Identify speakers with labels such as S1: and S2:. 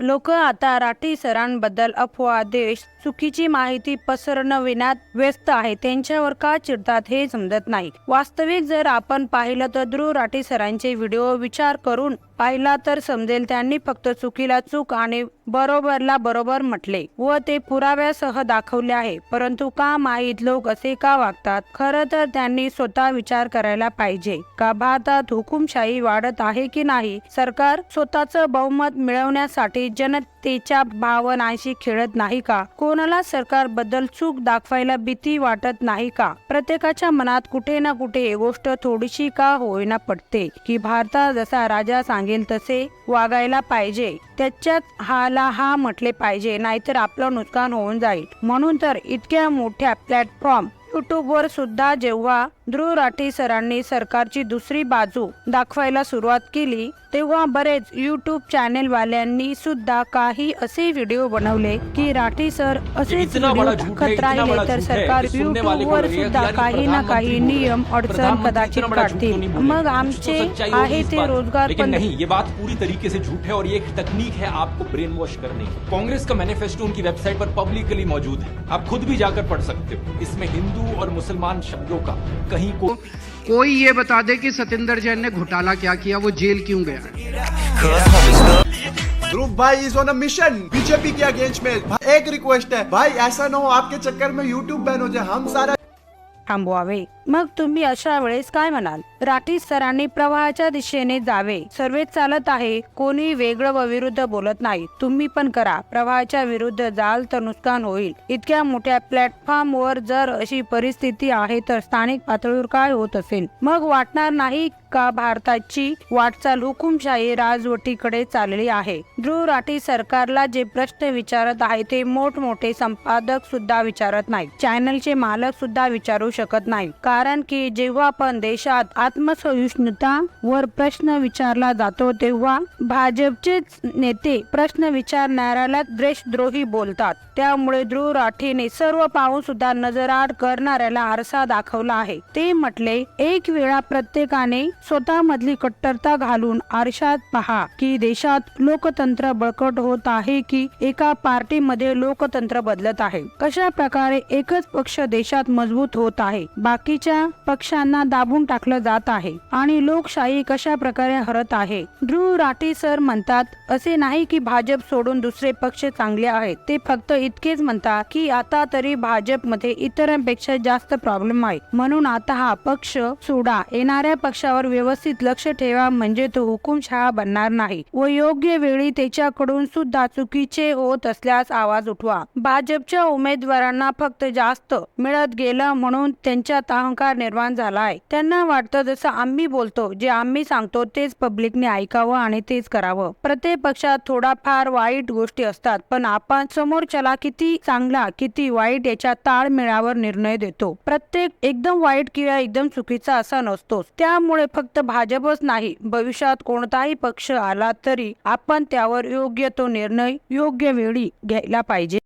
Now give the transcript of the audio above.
S1: लोक आता राठी सरांबद्दल अफवा देश चुकीची माहिती पसरविण्यात व्यस्त आहे. त्यांच्यावर का चिडतात हे समजत नाही. वास्तविक जर आपण पाहिलं तर ध्रुव राठी सरांचे व्हिडिओ विचार करून पाहिला तर समजेल त्यांनी फक्त चुकीला चूक आणि बरोबरला बरोबर म्हटले व ते पुराव्यासह दाखवले आहे. परंतु का माहीत लोक असे का वागतात? खरं तर त्यांनी स्वतः विचार करायला पाहिजे. का भारतात हुकुमशाही वाढत आहे की नाही? सरकार स्वतःच बहुमत मिळवण्यासाठी जनतेच्या भावनांशी खेळत नाही का? कोणाला सरकारबद्दल चूक दाखवायला भीती वाटत नाही का? प्रत्येकाच्या मनात कुठे ना कुठे गोष्ट थोडीशी का होईना पडते की भारतात जसा राजा सांगेल तसे वागायला पाहिजे. त्याच्यात हाला हा म्हटले पाहिजे नाहीतर आपलं नुकसान होऊन जाईल. म्हणून तर इतक्या मोठ्या प्लॅटफॉर्म युट्यूबवर सुद्धा जेव्हा ध्रुव राठी सरांनी सरकारची दुसरी बाजू दाखवायला सुरुवात केली तेव्हा बरेच युट्यूब चॅनेल वाल्यांनी सुद्धा काही असे व्हिडिओ बनवले की राठी सर असे
S2: इतना बड़ा झूठ
S1: टाकत
S2: इतना
S1: राहिले तर सरकार
S2: कि सुनने वाले
S1: युट्यूब
S2: को
S1: वर
S2: लगेगा
S1: सुद्धा काही ना काही नियम अडचण कदाचित काढतील? मग आमचे आहे ते। रोजगार पण
S2: नहीं ये बात पूरी तरीके से झूठ है और ये एक तकनीक है आपको ब्रेन वॉश करने की। कांग्रेस का मैनिफेस्टो उनकी वेबसाइट पर पब्लिकली मौजूद है। आप खुद भी जाकर पढ़ सकते हो। इसमें हिंदू और मुसलमान शब्दों का कहीं को
S3: कोई ये बता दे कि सतेंद्र जैन ने घोटाला क्या किया वो जेल क्यों गया?
S4: ध्रुव भाई is on a mission BJP K against में। एक रिक्वेस्ट है भाई ऐसा ना हो आपके चक्कर में यूट्यूब बैन हो जाए। हम सारा
S1: थांबवावे. मग तुम्ही अशा वेळेस काय म्हणाल? राठी सरांनी प्रवाहाच्या दिशेने जावे. सर्वे चालत आहे. कोणी वेगळं व विरुद्ध बोलत नाही. तुम्ही पण करा. प्रवाहाच्या विरुद्ध जाल तर नुकसान होईल. इतक्या मोठ्या प्लॅटफॉर्म वर जर अशी परिस्थिती आहे तर स्थानिक पातळीवर काय होत असेल? मग वाटणार नाही का भारताची वाटचाल हुकुमशाही राजवटीकडे चालली आहे? ध्रुव राठी सरकारला जे प्रश्न विचारत आहे ते मोठमोठे संपादक सुद्धा विचारत नाही चॅनलचे मालक सुद्धा विचारू शकत नाही. कारण की जेव्हा पण देशात आत्मसहिष्णुता वर प्रश्न विचारला जातो तेव्हा भाजपचेच नेते प्रश्न विचारणाऱ्याला देशद्रोही बोलतात. त्यामुळे ध्रुव राठीने सर्व पाहून सुद्धा नजराड करणाऱ्याला आरसा दाखवला आहे. ते म्हटले एक वेळा प्रत्येकाने स्वतःमधली कट्टरता घालून आरशात पहा की देशात लोकतंत्र बळकट होत आहे की एका पार्टीमध्ये लोकतंत्र बदलत आहे. कशा प्रकारे एकच पक्ष देशात मजबूत होत आहे. बाकीच्या पक्षांना दाबून टाकलं जात आहे. आणि लोकशाही कशा प्रकारे हरत आहे? ध्रुव राठी सर म्हणतात असे नाही की भाजप सोडून दुसरे पक्ष चांगले आहेत. ते फक्त इतकेच म्हणतात की आता तरी भाजपमध्ये इतरांपेक्षा जास्त प्रॉब्लेम आहे. म्हणून आता हा पक्ष सोडा. येणाऱ्या पक्षावर व्यवस्थित लक्ष ठेवा म्हणजे तो हुकुमशहा बनणार नाही. व योग्य वेळी त्याच्याकडून सुद्धा चुकीचे होत असल्यास आवाज उठवा. भाजपच्या उमेदवारांना फक्त जास्त मिळत गेलं म्हणून त्यांच्यात अहंकार निर्माण झाला आहे त्यांना वाटतं जसं आम्ही बोलतो जे आम्ही सांगतो तेच पब्लिकने ऐकावं आणि तेच करावं. प्रत्येक पक्षात थोडाफार वाईट गोष्टी असतात पण आपण समोरच्याला किती चांगला किती वाईट याच्या ताळमेळावर निर्णय देतो. प्रत्येक एकदम वाईट किंवा एकदम चुकीचा असा नसतोच. त्यामुळे फक्त भाजपच नाही भविष्यात कोणताही पक्ष आला तरी आपण त्यावर योग्य तो निर्णय योग्य वेळी घ्यायला पाहिजे.